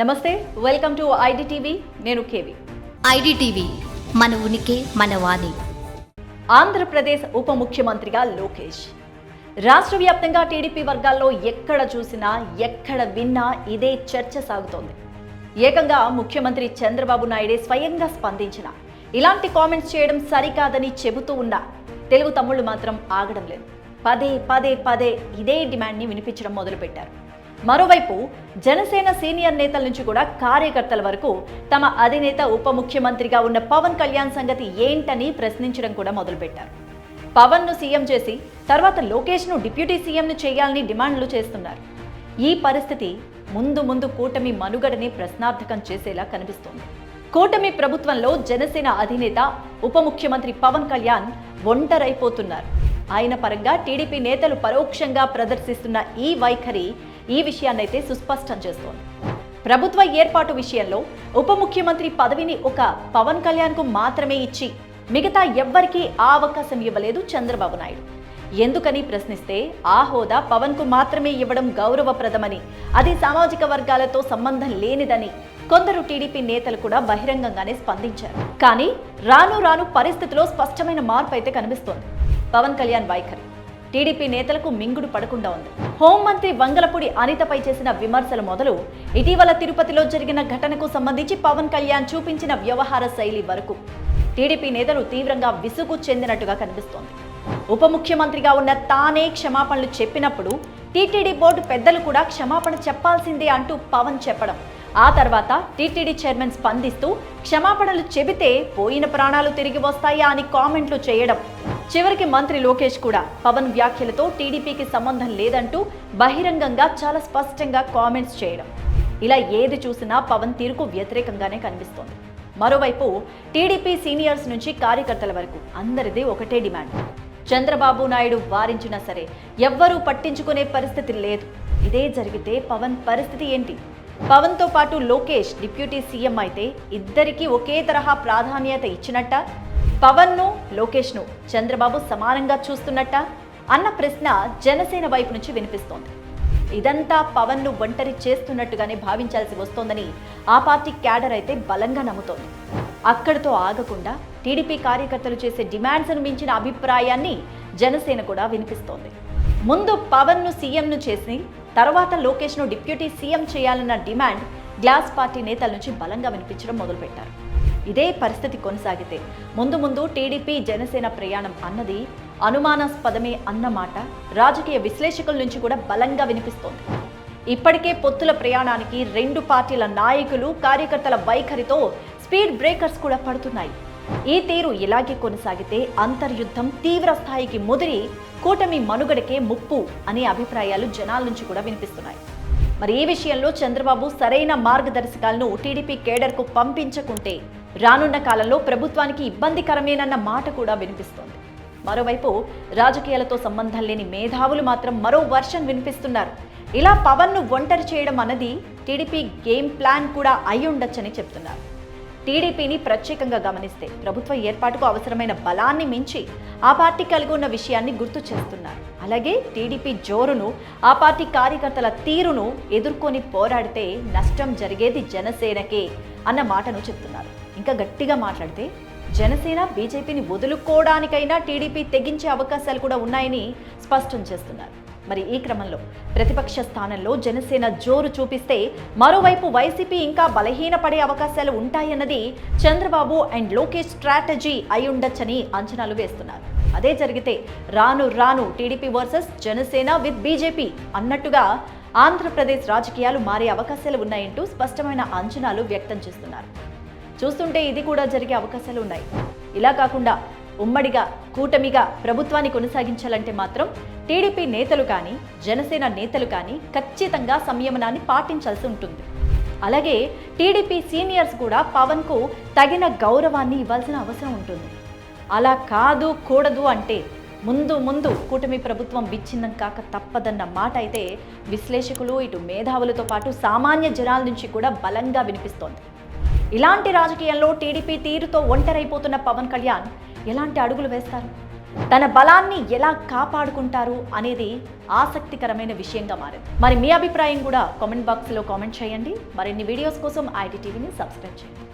నమస్తే welcome to IDTV నేను KV. IDTV మన ఉనికి మన వాణి. ఆంధ్రప్రదేశ్ ఉప ముఖ్యమంత్రిగా లోకేష్. రాష్ట్ర వ్యాప్తంగా టీడీపీ వర్గాల్లో ఎక్కడ చూసినా ఎక్కడ విన్నా ఇదే చర్చ సాగుతోంది. ఏకంగా ముఖ్యమంత్రి చంద్రబాబు నాయుడే స్వయంగా స్పందించిన ఇలాంటి కామెంట్స్ చేయడం సరికాదని చెబుతూ ఉన్నా తెలుగు తమ్ముళ్ళు మాత్రం ఆగడం లేదు. పదే పదే పదే ఇదే డిమాండ్ని వినిపించడం మొదలుపెట్టారు. మరోవైపు జనసేన సీనియర్ నేతల నుంచి కూడా కార్యకర్తల వరకు తమ అధినేత ఉప ముఖ్యమంత్రిగా ఉన్న పవన్ కళ్యాణ్ సంగతి ఏంటని ప్రశ్నించడం కూడా మొదలుపెట్టారు. పవన్ను సీఎం చేసి తర్వాత లోకేష్ను డిప్యూటీ సీఎంను చేయాలని డిమాండ్లు చేస్తున్నారు. ఈ పరిస్థితి ముందు ముందు కూటమి మనుగడని ప్రశ్నార్థకం చేసేలా కనిపిస్తోంది. కూటమి ప్రభుత్వంలో జనసేన అధినేత ఉప ముఖ్యమంత్రి పవన్ కళ్యాణ్ ఒంటరైపోతున్నారు. ఆయన పరంగా టీడీపీ నేతలు పరోక్షంగా ప్రదర్శిస్తున్న ఈ వైఖరి ఈ విషయాన్నైతే సుస్పష్టం చేస్తోంది. ప్రభుత్వ ఏర్పాటు విషయంలో ఉప ముఖ్యమంత్రి పదవిని ఒక పవన్ కళ్యాణ్కు మాత్రమే ఇచ్చి మిగతా ఎవ్వరికీ ఆ అవకాశం ఇవ్వలేదు చంద్రబాబు నాయుడు. ఎందుకని ప్రశ్నిస్తే ఆ హోదా పవన్కు మాత్రమే ఇవ్వడం గౌరవప్రదమని అది సామాజిక వర్గాలతో సంబంధం లేనిదని కొందరు టీడీపీ నేతలు కూడా బహిరంగంగానే స్పందించారు. కానీ రాను రాను పరిస్థితిలో స్పష్టమైన మార్పు అయితే కనిపిస్తోంది. పవన్ కళ్యాణ్ వైఖరి. టీడీపీ నేతలకు మింగుడు పడకుండా ఉంది. హోంమంత్రి వంగలపూడి అనితపై చేసిన విమర్శలు మొదలు ఇటీవల తిరుపతిలో జరిగిన ఘటనకు సంబంధించి పవన్ కళ్యాణ్ చూపించిన వ్యవహార శైలి వరకు టీడీపీ నేతలు తీవ్రంగా విసుగు చెందినట్టుగా కనిపిస్తోంది. ఉప ముఖ్యమంత్రిగా ఉన్న తానే క్షమాపణలు చెప్పినప్పుడు టీటీడీ బోర్డు పెద్దలు కూడా క్షమాపణ చెప్పాల్సిందే అంటూ పవన్ చెప్పడం ఆ తర్వాత టీటీడీ చైర్మన్ స్పందిస్తూ క్షమాపణలు చెబితే పోయిన ప్రాణాలు తిరిగి వస్తాయా అని కామెంట్లు చేయడం. చివరికి మంత్రి లోకేష్ కూడా పవన్ వ్యాఖ్యలతో టీడీపీకి సంబంధం లేదంటూ బహిరంగంగా చాలా స్పష్టంగా కామెంట్స్ చేయడం. ఇలా ఏది చూసినా పవన్ తీరుకు వ్యతిరేకంగానే కనిపిస్తోంది. మరోవైపు టీడీపీ సీనియర్స్ నుంచి కార్యకర్తల వరకు అందరిది ఒకటే డిమాండ్. చంద్రబాబు నాయుడు వారించినా సరే ఎవ్వరూ పట్టించుకునే పరిస్థితి లేదు. ఇదే జరిగితే పవన్ పరిస్థితి ఏంటి? పవన్తో పాటు లోకేష్ డిప్యూటీ సీఎం అయితే ఇద్దరికీ ఒకే తరహా ప్రాధాన్యత ఇచ్చినట్ట? పవన్ను లోకేష్ను చంద్రబాబు సమానంగా చూస్తున్నట్ట? అన్న ప్రశ్న జనసేన వైపు నుంచి వినిపిస్తోంది. ఇదంతా పవన్ను ఒంటరి చేస్తున్నట్టుగానే భావించాల్సి వస్తోందని ఆ పార్టీ క్యాడర్ అయితే బలంగా నమ్ముతోంది. అక్కడితో ఆగకుండా టీడీపీ కార్యకర్తలు చేసే డిమాండ్స్ను మించిన అభిప్రాయాన్ని జనసేన కూడా వినిపిస్తోంది. ముందు పవన్ను సీఎంను చేసి తర్వాత లోకేష్ను డిప్యూటీ సీఎం చేయాలన్న డిమాండ్ గ్లాస్ పార్టీ నేతల నుంచి బలంగా వినిపించడం మొదలుపెట్టారు. ఇదే పరిస్థితి కొనసాగితే ముందు ముందు టీడీపీ జనసేన ప్రయాణం అన్నది అనుమానాస్పదమే అన్నమాట రాజకీయ విశ్లేషకుల నుంచి కూడా బలంగా వినిపిస్తోంది. ఇప్పటికే పొత్తుల ప్రయాణానికి రెండు పార్టీల నాయకులు కార్యకర్తల వైఖరితో స్పీడ్ బ్రేకర్స్ కూడా పడుతున్నాయి. ఈ తీరు ఇలాగే కొనసాగితే అంతర్యుద్ధం తీవ్ర స్థాయికి ముదిరి కూటమి మనుగడకే ముప్పు అనే అభిప్రాయాలు జనాల నుంచి కూడా వినిపిస్తున్నాయి. మరి ఈ విషయంలో చంద్రబాబు సరైన మార్గదర్శకాలను టీడీపీ కేడర్కు పంపించకుంటే రానున్న కాలంలో ప్రభుత్వానికి ఇబ్బందికరమేనన్న మాట కూడా వినిపిస్తోంది. మరోవైపు రాజకీయాలతో సంబంధం లేని మేధావులు మాత్రం మరో వర్షన్ వినిపిస్తున్నారు. ఇలా పవన్ను ఒంటరి చేయడం అన్నది టీడీపీ గేమ్ ప్లాన్ కూడా అయి ఉండొచ్చని చెప్తున్నారు. టీడీపీని ప్రత్యేకంగా గమనిస్తే ప్రభుత్వ ఏర్పాటుకు అవసరమైన బలాన్ని మించి ఆ పార్టీ కలిగి ఉన్న విషయాన్ని గుర్తు చేస్తున్నారు. అలాగే టీడీపీ జోరును ఆ పార్టీ కార్యకర్తల తీరును ఎదుర్కొని పోరాడితే నష్టం జరిగేది జనసేనకే అన్న మాటను చెప్తున్నారు. ఇంకా గట్టిగా మాట్లాడితే జనసేన బీజేపీని వదులుకోవడానికైనా టీడీపీ తెగించే అవకాశాలు కూడా ఉన్నాయని స్పష్టం చేస్తున్నారు. మరి ఈ క్రమంలో ప్రతిపక్ష స్థానంలో జనసేన జోరు చూపిస్తే మరోవైపు వైసీపీ ఇంకా బలహీనపడే అవకాశాలు ఉంటాయన్నది చంద్రబాబు అండ్ లోకేష్ స్ట్రాటజీ అయి ఉండొచ్చని అంచనాలు వేస్తున్నారు. అదే జరిగితే రాను రాను TDP versus Janasena with BJP అన్నట్టుగా ఆంధ్రప్రదేశ్ రాజకీయాలు మారే అవకాశాలు ఉన్నాయంటూ స్పష్టమైన అంచనాలు వ్యక్తం చేస్తున్నారు. చూస్తుంటే ఇది కూడా జరిగే అవకాశాలు ఉన్నాయి. ఇలా కాకుండా ఉమ్మడిగా కూటమిగా ప్రభుత్వాన్ని కొనసాగించాలంటే మాత్రం టీడీపీ నేతలు కానీ జనసేన నేతలు కానీ ఖచ్చితంగా సంయమనాన్ని పాటించాల్సి ఉంటుంది. అలాగే టీడీపీ సీనియర్స్ కూడా పవన్కు తగిన గౌరవాన్ని ఇవ్వాల్సిన అవసరం ఉంటుంది. అలా కాదు కూడదు అంటే ముందు ముందు కూటమి ప్రభుత్వం విచ్ఛిన్నం కాక తప్పదన్న మాట అయితే విశ్లేషకులు ఇటు మేధావులతో పాటు సామాన్య జనాల నుంచి కూడా బలంగా వినిపిస్తోంది. ఇలాంటి రాజకీయంలో టీడీపీ తీరుతో ఒంటరైపోతున్న పవన్ కళ్యాణ్ ఎలాంటి అడుగులు వేస్తారు? తన బలాన్ని ఎలా కాపాడుకుంటారు అనేది ఆసక్తికరమైన విషయంగా మారింది. మరి మీ అభిప్రాయం కూడా కామెంట్ బాక్స్లో కామెంట్ చేయండి. మరిన్ని వీడియోస్ కోసం ఐటీ టీవీని సబ్స్క్రైబ్ చేయండి.